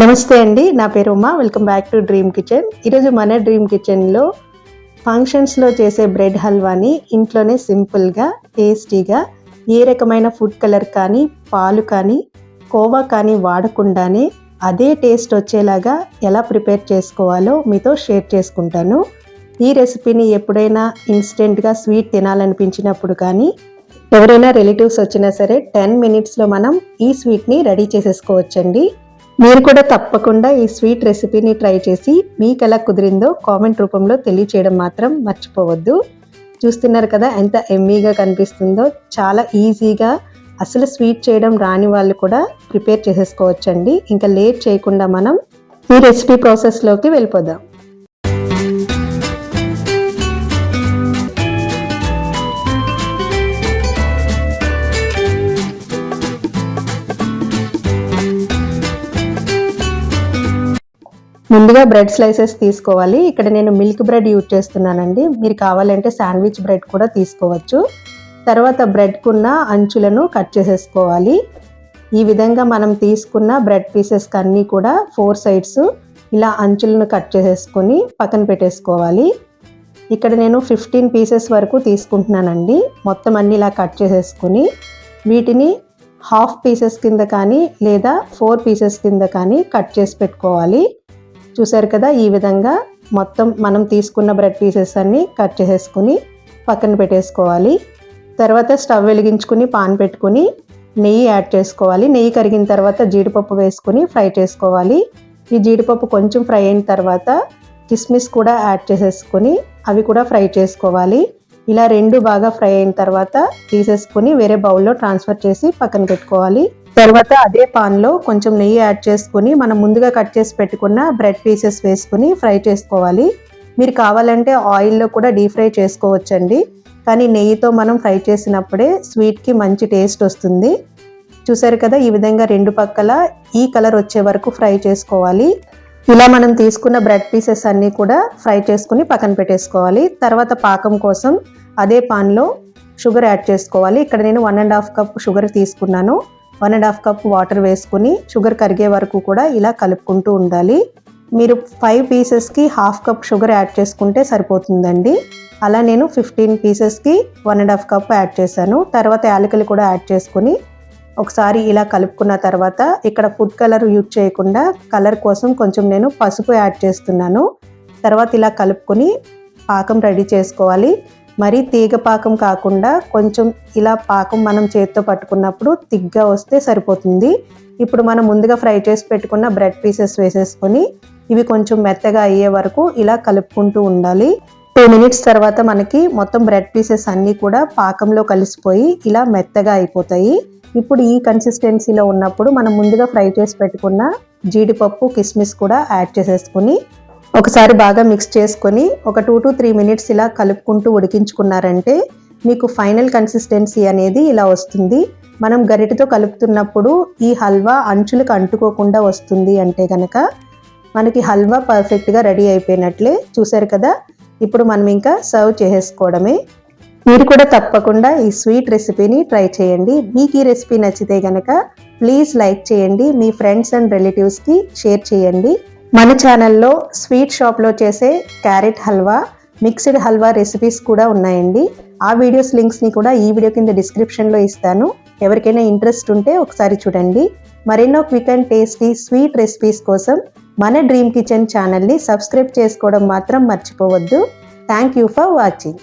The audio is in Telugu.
నమస్తే అండి నా పేరు Uma. Welcome back to dream kitchen ఈరోజు మన డ్రీమ్ కిచెన్లో ఫంక్షన్స్లో చేసే బ్రెడ్ హల్వాని ఇంట్లోనే సింపుల్గా టేస్టీగా ఏ రకమైన ఫుడ్ కలర్ కానీ పాలు కానీ కోవా కానీ వాడకుండానే అదే టేస్ట్ వచ్చేలాగా ఎలా ప్రిపేర్ చేసుకోవాలో మీతో షేర్ చేసుకుంటాను. ఈ రెసిపీని ఎప్పుడైనా ఇన్స్టెంట్గా స్వీట్ తినాలనిపించినప్పుడు కానీ ఎవరైనా రిలేటివ్స్ వచ్చినా సరే టెన్ మినిట్స్లో మనం ఈ స్వీట్ని రెడీ చేసేసుకోవచ్చండి. మీరు కూడా తప్పకుండా ఈ స్వీట్ రెసిపీని ట్రై చేసి మీకు ఎలా కుదిరిందో కామెంట్ రూపంలో తెలియచేయడం మాత్రం మర్చిపోవద్దు. చూస్తున్నారు కదా ఎంత ఎమ్మీగా కనిపిస్తుందో చాలా ఈజీగా అసలు స్వీట్ చేయడం రాని వాళ్ళు కూడా ప్రిపేర్ చేసేసుకోవచ్చండి. ఇంకా లేట్ చేయకుండా మనం ఈ రెసిపీ ప్రాసెస్లోకి వెళ్ళిపోదాం. ముందుగా బ్రెడ్ స్లైసెస్ తీసుకోవాలి. ఇక్కడ నేను మిల్క్ బ్రెడ్ యూజ్ చేస్తున్నానండి. మీరు కావాలంటే శాండ్విచ్ బ్రెడ్ కూడా తీసుకోవచ్చు. తర్వాత బ్రెడ్కున్న అంచులను కట్ చేసేసుకోవాలి. ఈ విధంగా మనం తీసుకున్న బ్రెడ్ పీసెస్కి అన్నీ కూడా ఫోర్ సైడ్స్ ఇలా అంచులను కట్ చేసేసుకొని పక్కన పెట్టేసుకోవాలి. ఇక్కడ నేను ఫిఫ్టీన్ పీసెస్ వరకు తీసుకుంటున్నానండి. మొత్తం అన్ని ఇలా కట్ చేసేసుకొని వీటిని హాఫ్ పీసెస్ కింద కానీ లేదా ఫోర్ పీసెస్ కింద కానీ కట్ చేసి పెట్టుకోవాలి. చూసారు కదా ఈ విధంగా మొత్తం మనం తీసుకున్న బ్రెడ్ పీసెస్ అన్నీ కట్ చేసేసుకుని పక్కన పెట్టేసుకోవాలి. తర్వాత స్టవ్ వెలిగించుకుని పాన్ పెట్టుకుని నెయ్యి యాడ్ చేసుకోవాలి. నెయ్యి కరిగిన తర్వాత జీడిపప్పు వేసుకుని ఫ్రై చేసుకోవాలి. ఈ జీడిపప్పు కొంచెం ఫ్రై అయిన తర్వాత కిస్మిస్ కూడా యాడ్ చేసేసుకొని అవి కూడా ఫ్రై చేసుకోవాలి. ఇలా రెండు బాగా ఫ్రై అయిన తర్వాత తీసేసుకుని వేరే బౌల్లో ట్రాన్స్ఫర్ చేసి పక్కన పెట్టుకోవాలి. తర్వాత అదే పాన్లో కొంచెం నెయ్యి యాడ్ చేసుకుని మనం ముందుగా కట్ చేసి పెట్టుకున్న బ్రెడ్ పీసెస్ వేసుకుని ఫ్రై చేసుకోవాలి. మీరు కావాలంటే ఆయిల్లో కూడా డీప్ ఫ్రై చేసుకోవచ్చండి. కానీ నెయ్యితో మనం ఫ్రై చేసినప్పుడే స్వీట్కి మంచి టేస్ట్ వస్తుంది. చూసారు కదా ఈ విధంగా రెండు పక్కల ఈ కలర్ వచ్చే వరకు ఫ్రై చేసుకోవాలి. ఇలా మనం తీసుకున్న బ్రెడ్ పీసెస్ అన్నీ కూడా ఫ్రై చేసుకుని పక్కన పెట్టేసుకోవాలి. తర్వాత పాకం కోసం అదే పాన్లో షుగర్ యాడ్ చేసుకోవాలి. ఇక్కడ నేను one and half cup sugar తీసుకున్నాను. One and half cup water వేసుకుని షుగర్ కరిగే వరకు కూడా ఇలా కలుపుకుంటూ ఉండాలి. మీరు ఫైవ్ పీసెస్కి హాఫ్ కప్ షుగర్ యాడ్ చేసుకుంటే సరిపోతుందండి. అలా నేను fifteen పీసెస్కి one and half cup add చేశాను. తర్వాత యాలకులు కూడా యాడ్ చేసుకుని ఒకసారి ఇలా కలుపుకున్న తర్వాత ఇక్కడ ఫుడ్ కలర్ యూజ్ చేయకుండా కలర్ కోసం కొంచెం నేను పసుపు యాడ్ చేస్తున్నాను. తర్వాత ఇలా కలుపుకొని పాకం రెడీ చేసుకోవాలి. మరీ తీగ పాకం కాకుండా కొంచెం ఇలా పాకం మనం చేతితో పట్టుకున్నప్పుడు తిగ్గా వస్తే సరిపోతుంది. ఇప్పుడు మనం ముందుగా ఫ్రై చేసి పెట్టుకున్న బ్రెడ్ పీసెస్ వేసేసుకొని ఇవి కొంచెం మెత్తగా అయ్యే వరకు ఇలా కలుపుకుంటూ ఉండాలి. టూ మినిట్స్ తర్వాత మనకి మొత్తం బ్రెడ్ పీసెస్ అన్నీ కూడా పాకంలో కలిసిపోయి ఇలా మెత్తగా అయిపోతాయి. ఇప్పుడు ఈ కన్సిస్టెన్సీలో ఉన్నప్పుడు మనం ముందుగా ఫ్రై చేసి పెట్టుకున్న జీడిపప్పు కిస్మిస్ కూడా యాడ్ చేసేసుకుని ఒకసారి బాగా మిక్స్ చేసుకొని ఒక టూ టు త్రీ మినిట్స్ ఇలా కలుపుకుంటూ ఉడికించుకున్నారంటే మీకు ఫైనల్ కన్సిస్టెన్సీ అనేది ఇలా వస్తుంది. మనం గరిటతో కలుపుతున్నప్పుడు ఈ హల్వా అంచులకు అంటుకోకుండా వస్తుంది అంటే కనుక మనకి హల్వా పర్ఫెక్ట్గా రెడీ అయిపోయినట్లే చూసారు కదా? ఇప్పుడు మనం ఇంకా సర్వ్ చేసేసుకోవడమే. మీరు కూడా తప్పకుండా ఈ స్వీట్ రెసిపీని ట్రై చేయండి. మీకు ఈ రెసిపీ నచ్చితే కనుక ప్లీజ్ లైక్ చేయండి. మీ ఫ్రెండ్స్ అండ్ రిలేటివ్స్కి షేర్ చేయండి. మన ఛానల్లో స్వీట్ షాప్లో చేసే carrot halwa mixed halwa recipes కూడా ఉన్నాయండి. ఆ వీడియోస్ లింక్స్ని కూడా ఈ వీడియో కింద డిస్క్రిప్షన్లో ఇస్తాను. ఎవరికైనా ఇంట్రెస్ట్ ఉంటే ఒకసారి చూడండి. మరెన్నో quick and tasty sweet recipes కోసం మన డ్రీమ్ కిచెన్ ఛానల్ని సబ్స్క్రైబ్ చేసుకోవడం మాత్రం మర్చిపోవద్దు. Thank you for watching